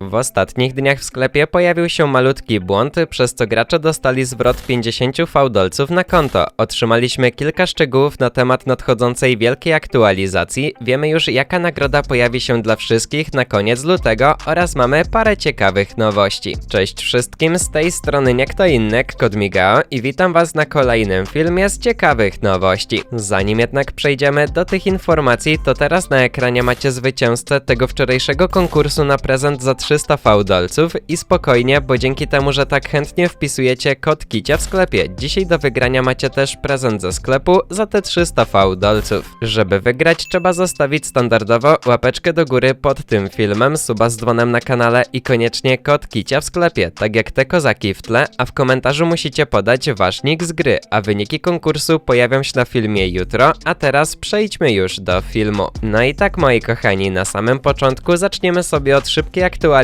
W ostatnich dniach w sklepie pojawił się malutki błąd, przez co gracze dostali zwrot 50 fałdolców na konto. Otrzymaliśmy kilka szczegółów na temat nadchodzącej wielkiej aktualizacji, wiemy już jaka nagroda pojawi się dla wszystkich na koniec lutego oraz mamy parę ciekawych nowości. Cześć wszystkim, z tej strony nie kto inny, Kod i witam was na kolejnym filmie z ciekawych nowości. Zanim jednak przejdziemy do tych informacji, to teraz na ekranie macie zwycięzcę tego wczorajszego konkursu na prezent za 300 fałdolców i spokojnie, bo dzięki temu, że tak chętnie wpisujecie kod Kicia w sklepie, dzisiaj do wygrania macie też prezent ze sklepu za te 300 fałdolców. Żeby wygrać, trzeba zostawić standardowo łapeczkę do góry pod tym filmem, suba z dzwonem na kanale i koniecznie kod Kicia w sklepie, tak jak te kozaki w tle, a w komentarzu musicie podać wasz nick z gry, a wyniki konkursu pojawią się na filmie jutro, a teraz przejdźmy już do filmu. No i tak moi kochani, na samym początku zaczniemy sobie od szybkiej aktualizacji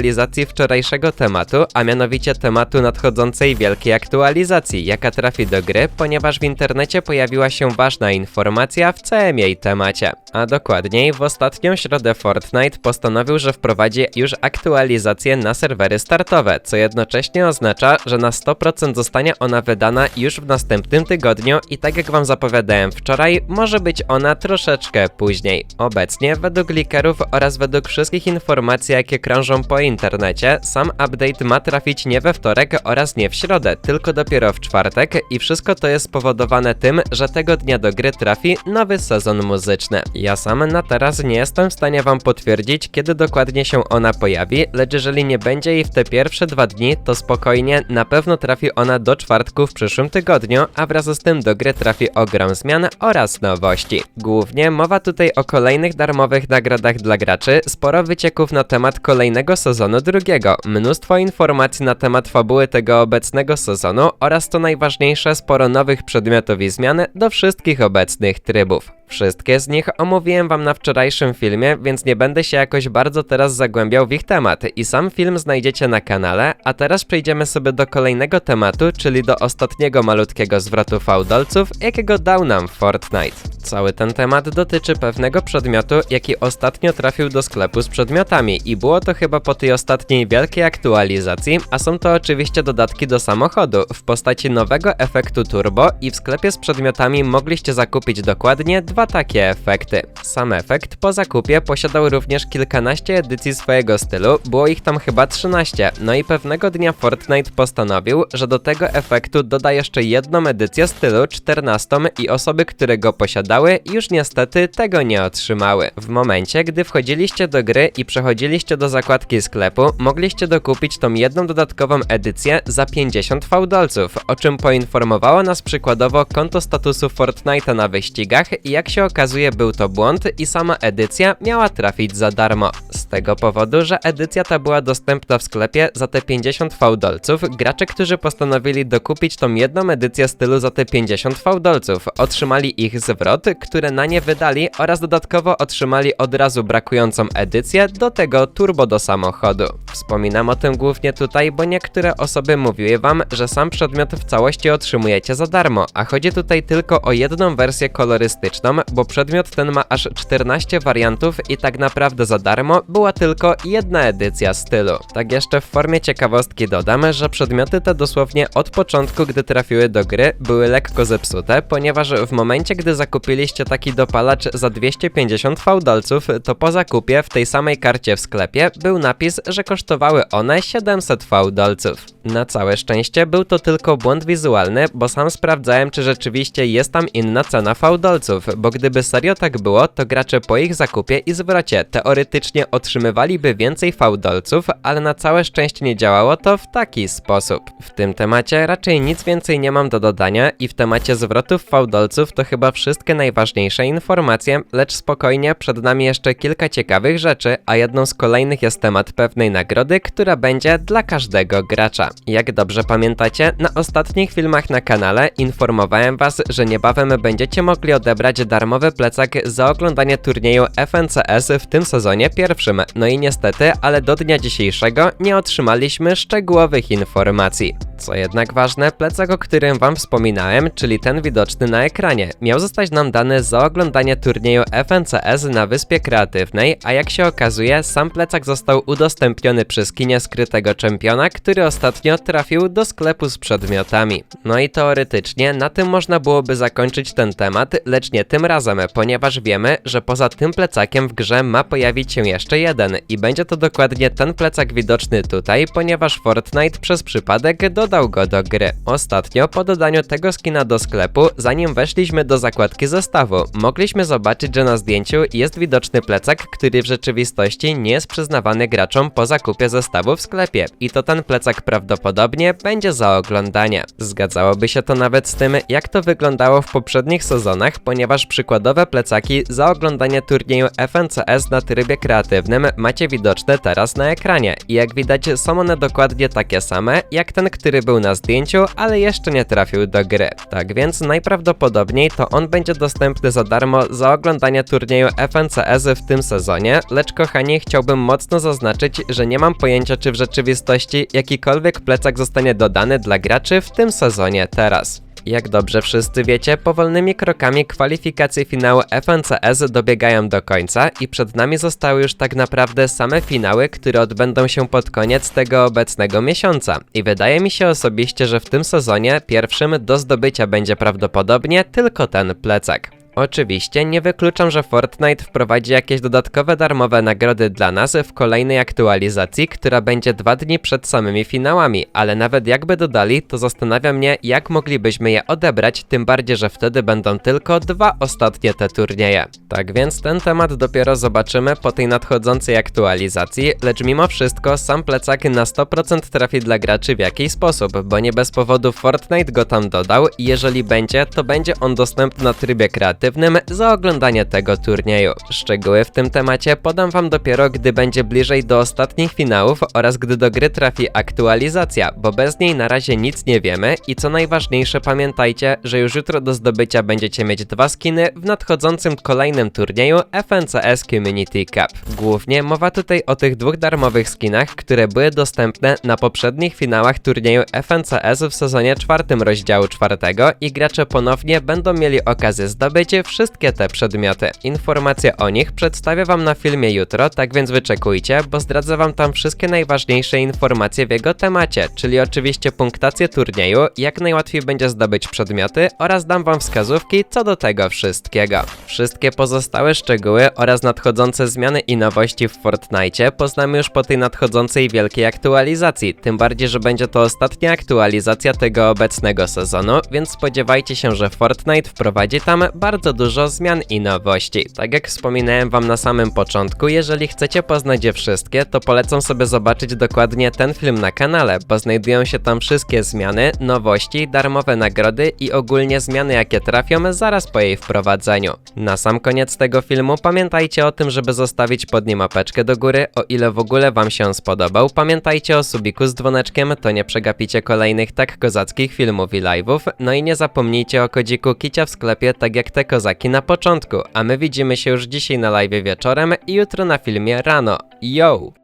wczorajszego tematu, a mianowicie tematu nadchodzącej wielkiej aktualizacji, jaka trafi do gry, ponieważ w internecie pojawiła się ważna informacja w całym jej temacie. A dokładniej, w ostatnią środę Fortnite postanowił, że wprowadzi już aktualizację na serwery startowe, co jednocześnie oznacza, że na 100% zostanie ona wydana już w następnym tygodniu i tak jak wam zapowiadałem wczoraj, może być ona troszeczkę później. Obecnie, według likerów oraz według wszystkich informacji, jakie krążą po internecie, sam update ma trafić nie we wtorek oraz nie w środę, tylko dopiero w czwartek i wszystko to jest spowodowane tym, że tego dnia do gry trafi nowy sezon muzyczny. Ja sam na teraz nie jestem w stanie wam potwierdzić, kiedy dokładnie się ona pojawi, lecz jeżeli nie będzie jej w te pierwsze dwa dni, to spokojnie, na pewno trafi ona do czwartku w przyszłym tygodniu, a wraz z tym do gry trafi ogrom zmian oraz nowości. Głównie mowa tutaj o kolejnych darmowych nagrodach dla graczy, sporo wycieków na temat kolejnego sezonu drugiego, mnóstwo informacji na temat fabuły tego obecnego sezonu oraz to najważniejsze sporo nowych przedmiotów i zmian do wszystkich obecnych trybów. Wszystkie z nich omówiłem wam na wczorajszym filmie, więc nie będę się jakoś bardzo teraz zagłębiał w ich temat. I sam film znajdziecie na kanale, a teraz przejdziemy sobie do kolejnego tematu, czyli do ostatniego malutkiego zwrotu fałdolców, jakiego dał nam Fortnite. Cały ten temat dotyczy pewnego przedmiotu, jaki ostatnio trafił do sklepu z przedmiotami. I było to chyba po tej ostatniej wielkiej aktualizacji, a są to oczywiście dodatki do samochodu. W postaci nowego efektu turbo i w sklepie z przedmiotami mogliście zakupić dokładnie dwa takie efekty. Sam efekt po zakupie posiadał również kilkanaście edycji swojego stylu, było ich tam chyba 13, no i pewnego dnia Fortnite postanowił, że do tego efektu doda jeszcze jedną edycję stylu 14 i osoby, które go posiadały już niestety tego nie otrzymały. W momencie, gdy wchodziliście do gry i przechodziliście do zakładki sklepu, mogliście dokupić tą jedną dodatkową edycję za 50 fałdolców, o czym poinformowało nas przykładowo konto statusu Fortnite'a na wyścigach i jak się okazuje był to błąd i sama edycja miała trafić za darmo. Z tego powodu, że edycja ta była dostępna w sklepie za te 50 fałdolców, gracze, którzy postanowili dokupić tą jedną edycję stylu za te 50 fałdolców, otrzymali ich zwrot, które na nie wydali oraz dodatkowo otrzymali od razu brakującą edycję do tego turbo do samochodu. Wspominam o tym głównie tutaj, bo niektóre osoby mówiły wam, że sam przedmiot w całości otrzymujecie za darmo, a chodzi tutaj tylko o jedną wersję kolorystyczną, bo przedmiot ten ma aż 14 wariantów i tak naprawdę za darmo była tylko jedna edycja stylu. Tak jeszcze w formie ciekawostki dodam, że przedmioty te dosłownie od początku, gdy trafiły do gry, były lekko zepsute, ponieważ w momencie, gdy zakupiliście taki dopalacz za 250 fałdolców, to po zakupie w tej samej karcie w sklepie był napis, że kosztowały one 700 fałdolców. Na całe szczęście był to tylko błąd wizualny, bo sam sprawdzałem, czy rzeczywiście jest tam inna cena fałdolców, bo gdyby serio tak było, to gracze po ich zakupie i zwrocie teoretycznie otrzymywaliby więcej fałdolców, ale na całe szczęście nie działało to w taki sposób. W tym temacie raczej nic więcej nie mam do dodania i w temacie zwrotów fałdolców to chyba wszystkie najważniejsze informacje, lecz spokojnie, przed nami jeszcze kilka ciekawych rzeczy, a jedną z kolejnych jest temat pewnej nagrody, która będzie dla każdego gracza. Jak dobrze pamiętacie, na ostatnich filmach na kanale informowałem was, że niebawem będziecie mogli odebrać darmowy plecak za oglądanie turnieju FNCS w tym sezonie pierwszym. No i niestety, ale do dnia dzisiejszego nie otrzymaliśmy szczegółowych informacji. Co jednak ważne, plecak, o którym wam wspominałem, czyli ten widoczny na ekranie, miał zostać nam dany za oglądanie turnieju FNCS na Wyspie Kreatywnej, a jak się okazuje, sam plecak został udostępniony przy skinie skrytego czempiona, który ostatnio trafił do sklepu z przedmiotami. No i teoretycznie na tym można byłoby zakończyć ten temat, lecz nie tym razem, ponieważ wiemy, że poza tym plecakiem w grze ma pojawić się jeszcze jeden i będzie to dokładnie ten plecak widoczny tutaj, ponieważ Fortnite przez przypadek dodał go do gry. Ostatnio po dodaniu tego skina do sklepu, zanim weszliśmy do zakładki zestawu, mogliśmy zobaczyć, że na zdjęciu jest widoczny plecak, który w rzeczywistości nie jest przyznawany graczom po zakupie zestawu w sklepie i to ten plecak prawdopodobnie będzie za oglądanie. Zgadzałoby się to nawet z tym, jak to wyglądało w poprzednich sezonach, ponieważ przykładowe plecaki za oglądanie turnieju FNCS na trybie kreatywnym macie widoczne teraz na ekranie i jak widać są one dokładnie takie same, jak ten, który był na zdjęciu, ale jeszcze nie trafił do gry. Tak więc najprawdopodobniej to on będzie dostępny za darmo za oglądanie turnieju FNCS w tym sezonie, lecz kochani chciałbym mocno zaznaczyć, że nie mam pojęcia czy w rzeczywistości jakikolwiek plecak zostanie dodany dla graczy w tym sezonie teraz. Jak dobrze wszyscy wiecie, powolnymi krokami kwalifikacje finału FNCS dobiegają do końca i przed nami zostały już tak naprawdę same finały, które odbędą się pod koniec tego obecnego miesiąca. I wydaje mi się osobiście, że w tym sezonie pierwszym do zdobycia będzie prawdopodobnie tylko ten plecak. Oczywiście nie wykluczam, że Fortnite wprowadzi jakieś dodatkowe darmowe nagrody dla nas w kolejnej aktualizacji, która będzie dwa dni przed samymi finałami, ale nawet jakby dodali, to zastanawia mnie, jak moglibyśmy je odebrać, tym bardziej, że wtedy będą tylko dwa ostatnie te turnieje. Tak więc ten temat dopiero zobaczymy po tej nadchodzącej aktualizacji, lecz mimo wszystko sam plecak na 100% trafi dla graczy w jakiś sposób, bo nie bez powodu Fortnite go tam dodał i jeżeli będzie, to będzie on dostępny na trybie kreatywnym za oglądanie tego turnieju. Szczegóły w tym temacie podam wam dopiero, gdy będzie bliżej do ostatnich finałów oraz gdy do gry trafi aktualizacja, bo bez niej na razie nic nie wiemy i co najważniejsze pamiętajcie, że już jutro do zdobycia będziecie mieć dwa skiny w nadchodzącym kolejnym turnieju FNCS Community Cup. Głównie mowa tutaj o tych dwóch darmowych skinach, które były dostępne na poprzednich finałach turnieju FNCS w sezonie czwartym rozdziału czwartego i gracze ponownie będą mieli okazję zdobyć wszystkie te przedmioty. Informacje o nich przedstawię wam na filmie jutro, tak więc wyczekujcie, bo zdradzę wam tam wszystkie najważniejsze informacje w jego temacie, czyli oczywiście punktację turnieju, jak najłatwiej będzie zdobyć przedmioty oraz dam wam wskazówki co do tego wszystkiego. Wszystkie pozostałe szczegóły oraz nadchodzące zmiany i nowości w Fortnite poznamy już po tej nadchodzącej wielkiej aktualizacji, tym bardziej, że będzie to ostatnia aktualizacja tego obecnego sezonu, więc spodziewajcie się, że Fortnite wprowadzi tam bardzo dużo zmian i nowości. Tak jak wspominałem wam na samym początku, jeżeli chcecie poznać je wszystkie, to polecam sobie zobaczyć dokładnie ten film na kanale, bo znajdują się tam wszystkie zmiany, nowości, darmowe nagrody i ogólnie zmiany jakie trafią zaraz po jej wprowadzeniu. Na sam koniec tego filmu pamiętajcie o tym, żeby zostawić pod nim apeczkę do góry, o ile w ogóle wam się spodobał. Pamiętajcie o subiku z dzwoneczkiem, to nie przegapicie kolejnych tak kozackich filmów i live'ów. No i nie zapomnijcie o kodziku Kicia w sklepie, tak jak te kozaki na początku. A my widzimy się już dzisiaj na live wieczorem i jutro na filmie rano. Yo!